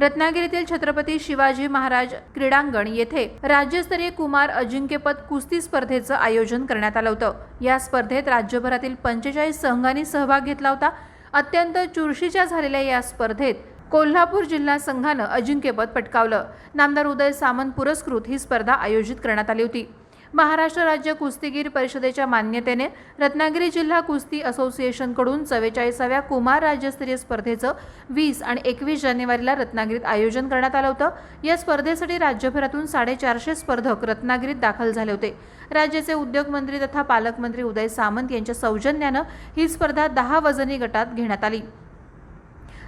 रत्नागिरीतील छत्रपती शिवाजी महाराज क्रीडांगण येथे राज्यस्तरीय कुमार अजिंक्यपद कुस्ती स्पर्धेचं आयोजन करण्यात आलं होतं. या स्पर्धेत राज्यभरातील पंचेचाळीस संघांनी सहभाग घेतला होता. अत्यंत चुरशीच्या झालेल्या या स्पर्धेत कोल्हापूर जिल्हा संघानं अजिंक्यपद पटकावलं. नामदार उदय सामंत पुरस्कृत ही स्पर्धा आयोजित करण्यात आली होती. महाराष्ट्र राज्य कुस्तीगीर परिषदेच्या मान्यतेने रत्नागिरी जिल्हा कुस्ती असोसिएशनकडून चव्वेचाळीसाव्या कुमार राज्यस्तरीय स्पर्धेचं वीस आणि एकवीस जानेवारीला रत्नागिरीत आयोजन करण्यात आलं होतं. या स्पर्धेसाठी राज्यभरातून साडेचारशे स्पर्धक रत्नागिरीत दाखल झाले होते. राज्याचे उद्योगमंत्री तथा पालकमंत्री उदय सामंत यांच्या सौजन्यानं ही स्पर्धा दहा वजनी गटात घेण्यात आली.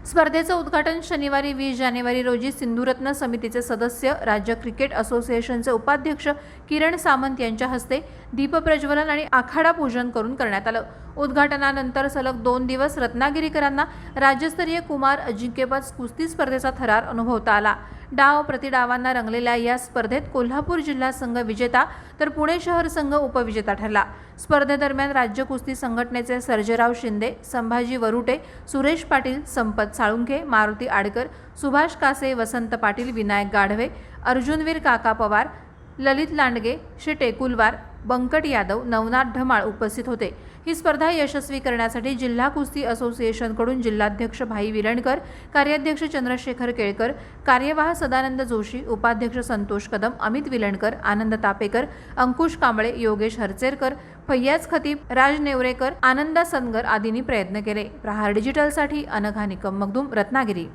स्पर्धेचं उद्घाटन शनिवारी वीस जानेवारी रोजी सिंधुरत्न समितीचे सदस्य राज्य क्रिकेट असोसिएशनचे उपाध्यक्ष किरण सामंत यांच्या हस्ते दीपप्रज्वलन आणि आखाडा पूजन करून करण्यात आलं. उद्घाटनानंतर सलग दोन दिवस रत्नागिरीकरांना राज्यस्तरीय कुमार अजिंक्यपद कुस्ती स्पर्धेचा थरार अनुभवता आला. डाव प्रतिडावांना रंगलेल्या या स्पर्धेत कोल्हापूर जिल्हा संघ विजेता तर पुणे शहर संघ उपविजेता ठरला. स्पर्धेदरम्यान राज्य कुस्ती संघटनेचे सर्जेराव शिंदे संभाजी वरुटे सुरेश पाटील संपत साळुंखे मारुती आडकर सुभाष कासे वसंत पाटील विनायक गाढवे अर्जुनवीर काका पवार ललित लांडगे श्री टेकुलवार बंकट यादव नवनाथ ढमाळ उपस्थित होते. ही स्पर्धा यशस्वी करण्यासाठी जिल्हा कुस्ती असोसिएशनकडून जिल्हाध्यक्ष भाई विरणकर कार्याध्यक्ष चंद्रशेखर केळकर कार्यवाह सदानंद जोशी उपाध्यक्ष संतोष कदम अमित विलणकर आनंद तापेकर अंकुश कांबळे योगेश हरचेरकर फैयाज खतीब राज नेवरेकर आनंदा सनगर आदींनी प्रयत्न केले. प्रहार डिजिटलसाठी अनघा निकम मगदूम रत्नागिरी.